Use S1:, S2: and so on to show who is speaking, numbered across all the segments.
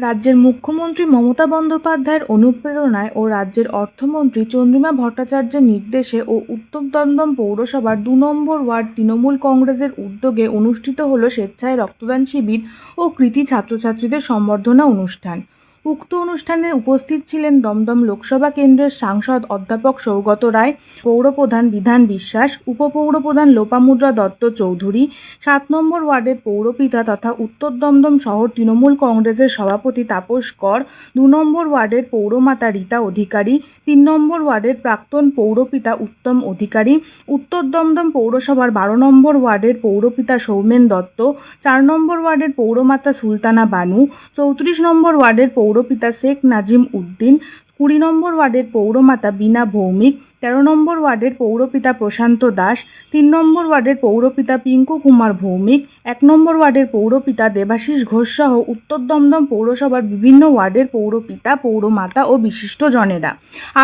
S1: রাজ্যের মুখ্যমন্ত্রী মমতা বন্দ্যোপাধ্যায়ের অনুপ্রেরণায় ও রাজ্যের অর্থমন্ত্রী চন্দ্রিমা ভট্টাচার্যের নির্দেশে ও উত্তম দমদম পৌরসভার দু নম্বর ওয়ার্ড তৃণমূল কংগ্রেসের উদ্যোগে অনুষ্ঠিত হল স্বেচ্ছায় রক্তদান শিবির ও কৃতি ছাত্রছাত্রীদের সম্বর্ধনা অনুষ্ঠান। উক্ত অনুষ্ঠানে উপস্থিত ছিলেন দমদম লোকসভা কেন্দ্রের সাংসদ অধ্যাপক সৌগত রায়, পৌরপ্রধান বিধান বিশ্বাস, উপপৌরপ্রধান লোপামুদ্রা দত্ত চৌধুরী, সাত নম্বর ওয়ার্ডের পৌরপিতা তথা উত্তর দমদম শহর তৃণমূল কংগ্রেসের সভাপতি তাপস কর, দু নম্বর ওয়ার্ডের পৌরমাতা রীতা অধিকারী, তিন নম্বর ওয়ার্ডের প্রাক্তন পৌরপিতা উত্তম অধিকারী, উত্তর দমদম পৌরসভার বারো নম্বর ওয়ার্ডের পৌরপিতা সৌমেন দত্ত, চার নম্বর ওয়ার্ডের পৌরমাতা সুলতানা বানু, চৌত্রিশ নম্বর ওয়ার্ডের পৌরপিতা শেখ নাজিম উদ্দিন কুড়ি নম্বর ওয়ার্ডের পৌরমাতা বিনা ভৌমিক তেরো নম্বর ওয়ার্ডের পৌরপিতা প্রশান্ত দাস, তিন নম্বর ওয়ার্ডের পৌরপিতা পিঙ্কু কুমার ভৌমিক, এক নম্বর ওয়ার্ডের পৌরপিতা দেবাশিস ঘোষ সহ উত্তর দমদম পৌরসভার বিভিন্ন ওয়ার্ডের পৌরপিতা, পৌরমাতা ও বিশিষ্ট জনেরা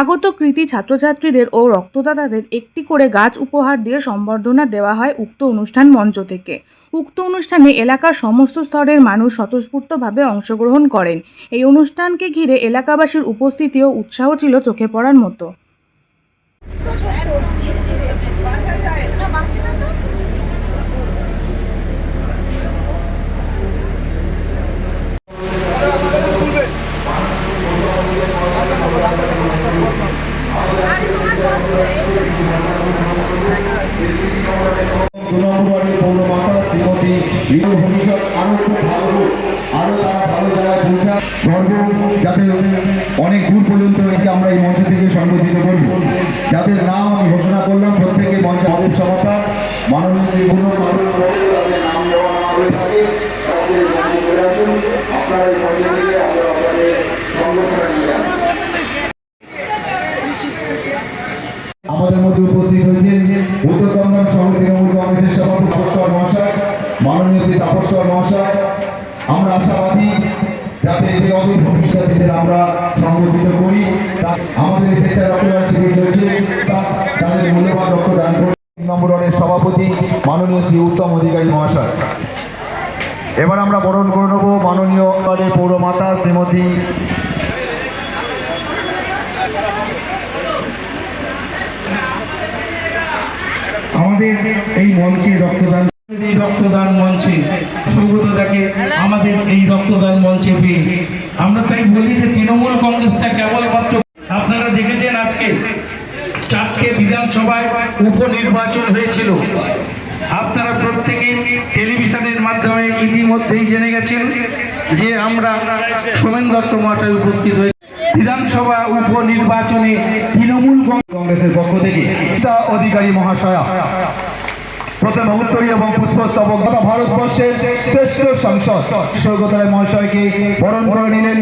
S1: আগত কৃতি ছাত্রছাত্রীদের ও রক্তদাতাদের একটি করে গাছ উপহার দিয়ে সম্বর্ধনা দেওয়া হয় উক্ত অনুষ্ঠান মঞ্চ থেকে। উক্ত অনুষ্ঠানে এলাকার সমস্ত স্তরের মানুষ স্বতঃস্ফূর্তভাবে অংশগ্রহণ করেন। এই অনুষ্ঠানকে ঘিরে এলাকাবাসীর উপস্থিতি ও উৎসাহ ছিল চোখে পড়ার মতো
S2: দু নম্বর ওয়ার্ডের পৌরমাতা শ্রীমতী রিতু ভবিষ্যৎ আরও খুব ভালো আরও তারা ভালো জায়গায় পৌঁছা গর্ব অনেক দূর পর্যন্ত এসে আমরা এই মঞ্চ থেকে সংগঠিত করব। যাদের নাম আমি ঘোষণা করলাম, প্রত্যেকে মঞ্চ আমাদের সভাতা মাননীয় মঞ্চে থেকে আমরা আমাদের মধ্যে উপস্থিত হয়েছেন। উত্তর দমদম শহর তৃণমূল কংগ্রেসের সভাপতি তাপস্বর মহাশয়, মাননীয় শ্রী তাপস্বর মহাশয়। আমরা আশাবাদী যাতে এদের অদূর ভবিষ্যৎ এদের আমরা সংগঠিত করি আমাদের স্বেচ্ছা রক্তদান শিবির চলছে। তাদের মূল্যবান রক্তদান করে তিন নম্বর ওয়ার্ডের সভাপতি মাননীয় শ্রী উত্তম অধিকারী মহাশয়। এবার আমরা বরণ করে নেব মাননীয় পৌরমাতা শ্রীমতী
S3: আমাদের এই মঞ্চে রক্তদান রক্তদান মঞ্চে সৌগতদাকে আমাদের এই রক্তদান মঞ্চে পেয়ে আমরা তাই বলি যে তৃণমূল কংগ্রেসটা কেবলমাত্র আপনারা দেখেছেন আজকে চারটে বিধানসভায় উপনির্বাচন হয়েছিল। আপনারা প্রত্যেকেই টেলিভিশনের মাধ্যমে ইতিমধ্যেই জেনে গেছেন যে আমরা সোমেন দত্ত মহাশয় উপস্থিত হয়েছে। বিধানসভা উপনির্বাচনে তৃণমূল
S2: কংগ্রেসের পক্ষ থেকে অধিকারী মহাশয়া প্রথমে উত্তরী এবং পুষ্পস্তবক তথা ভারতবর্ষের শ্রেষ্ঠ সাংসদ। সৈকত রায় মহাশয়কে বরণ করে নিলেন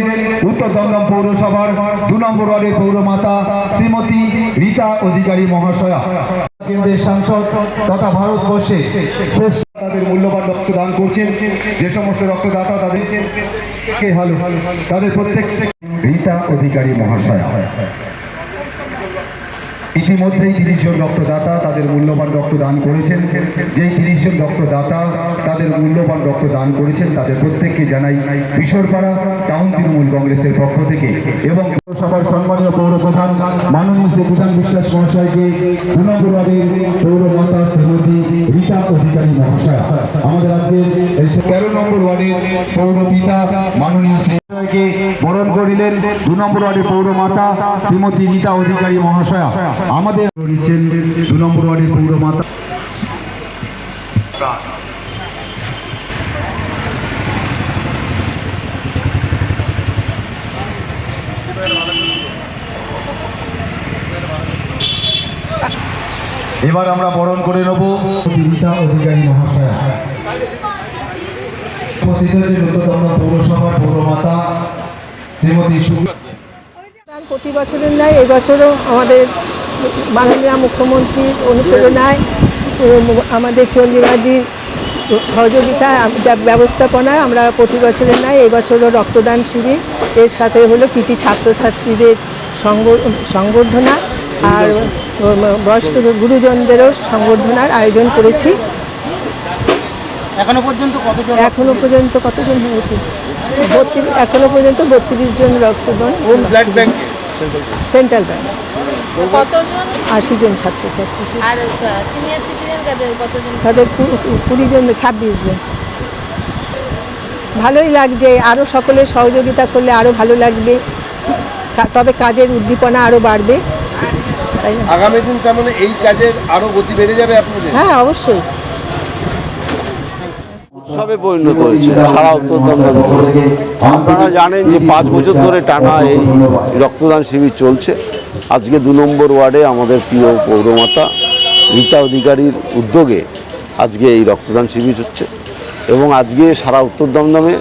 S2: উত্তর দমদম পৌরসভার দু নম্বর ওয়ার্ডের পৌরমাতা শ্রীমতী রীতা অধিকারী মহাশয়া। কেন্দ্রের সাংসদ তথা ভারতবর্ষে শ্রেষ্ঠ তাদের মূল্যবান রক্তদান করছেন। যে সমস্ত রক্তদাতা তাদেরকে তাদের প্রত্যেক রীতা অধিকারী মহাশয়া। ইতিমধ্যেই তিরিশ জন রক্তদাতা তাদের মূল্যবান রক্তদান করেছেন। যেই তিরিশ জন রক্তদাতা তাদের মূল্যবান রক্তদান করেছেন, তাদের প্রত্যেককে জানাই কিশোরপাড়া টাউন তৃণমূল কংগ্রেসের পক্ষ থেকে এবং পৌরসভার সম্মানীয় পৌর প্রধান মাননীয় শ্রী বিধান বিশ্বাস মহাশয়কে ওয়ার্ডের পৌরমাতা শ্রীমতী রীতা অধিকারী মহাশয়। আমাদের রাজ্যের তেরো নম্বর ওয়ার্ডের পৌর পিতা মাননীয় শ্রী বরণ করিলেন দু পৌরমাতা শ্রীমতী অধিকারী মহাশয়া। আমাদের দু পৌরমাতা। এবার আমরা বরণ করে নেব অধিকারী মহাশয়া। উপস্থিত
S4: প্রতি বছরের ন্যায় এই বছরও আমাদের মাননীয় মুখ্যমন্ত্রীর অনুপ্রেরণায় আমাদের চন্দ্রিমাদির সহযোগিতায়, আম- ব্যবস্থাপনায় আমরা প্রতি বছরের ন্যায় এই বছরও রক্তদান শিবির। এর সাথে হলো কৃতি ছাত্রছাত্রীদের সংবর্ধনা, আর বয়স্ক গুরুজনদেরও সংবর্ধনার আয়োজন করেছি।
S5: এখনও পর্যন্ত কতজন
S4: এখনও পর্যন্ত কতজন হয়েছে? বত্রিশ এখনও পর্যন্ত বত্রিশ জন রক্তদান
S5: ব্লাড ব্যাংকে?
S4: Central bank.
S6: কতজন?
S4: আশি জন ছাত্রছাত্রী।
S6: আর সিনিয়র সিটিজেন কতজন?
S4: তাদের কুড়ি জন ছাব্বিশ জন। ভালোই লাগছে আরও সকলের সহযোগিতা করলে আরও ভালো লাগবে। তবে কাজের উদ্দীপনা আরও বাড়বে। তাই না?
S5: আগামী দিন তার মানে এই কাজের আরও গতি বেড়ে যাবে আপনাদের?
S4: হ্যাঁ অবশ্যই।
S7: উৎসবে পরিণত হয়েছে। সারা উত্তর আপনারা জানেন যে পাঁচ বছর ধরে টানা এই রক্তদান শিবির চলছে। আজকে দু নম্বর ওয়ার্ডে আমাদের প্রিয় পৌরমাতা রীতা অধিকারীর উদ্যোগে আজকে এই রক্তদান শিবির হচ্ছে এবং আজকে সারা উত্তর দমদমে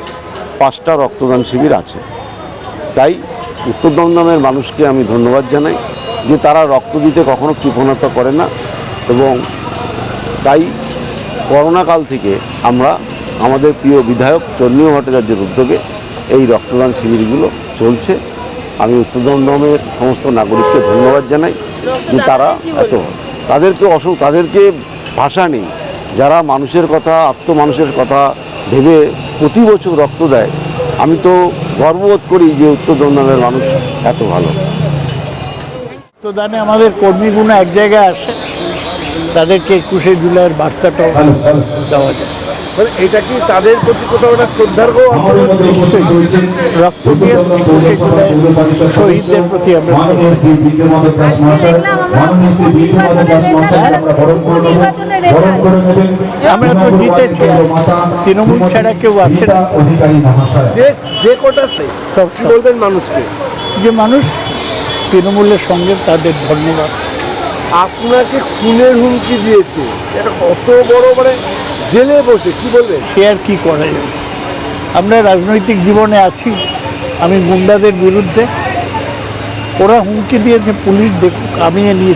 S7: পাঁচটা রক্তদান শিবির আছে। তাই উত্তর দমদমের মানুষকে আমি ধন্যবাদ জানাই যে তারা রক্ত দিতে কখনো কৃপণতা করে না এবং তাই করোনাকাল থেকে আমরা আমাদের প্রিয় বিধায়ক চন্দ্রীয় ভট্টাচার্যের উদ্যোগে এই রক্তদান শিবিরগুলো চলছে। আমি উত্তর দমদমের সমস্ত নাগরিককে ধন্যবাদ জানাই যে তারা এত তাদেরকে অসুখ তাদেরকে ভাষা নেই। যারা মানুষের কথা আত্ম মানুষের কথা ভেবে প্রতি বছর রক্ত দেয়, আমি তো গর্ববোধ করি যে উত্তর দমদমের মানুষ এত ভালো।
S8: রক্তদানে আমাদের কর্মীগুলো এক জায়গায় আসে, তাদেরকে একুশে জুলাইয়ের বার্তাটাও দেওয়া যায়।
S5: মানে এটা কি তাদের প্রতি কোথাও একটা শ্রদ্ধার্ঘ
S2: আমাদের মধ্যে
S8: রক্ত দিয়ে শহীদদের প্রতি আমরা
S2: আমরা বরণ করে নেব বরণ করে নেবেন।
S8: আমরা তো জিতেছি। তৃণমূল ছাড়া কেউ আছে না।
S5: যে যে কোটা বলবেন মানুষকে?
S8: যে মানুষ তৃণমূলের সঙ্গে তাদের ধন্যবাদ
S5: আপনাকে খুনের হুমকি দিয়েছে। এটা কত বড় মানে জেলে বসে, কি বলবে
S8: সে আর কি করা যাবে? আমরা রাজনৈতিক জীবনে আছি, আমি গুন্ডাদের বিরুদ্ধে। ওরা হুমকি দিয়েছে, পুলিশ দেখুক আমি এ নিয়ে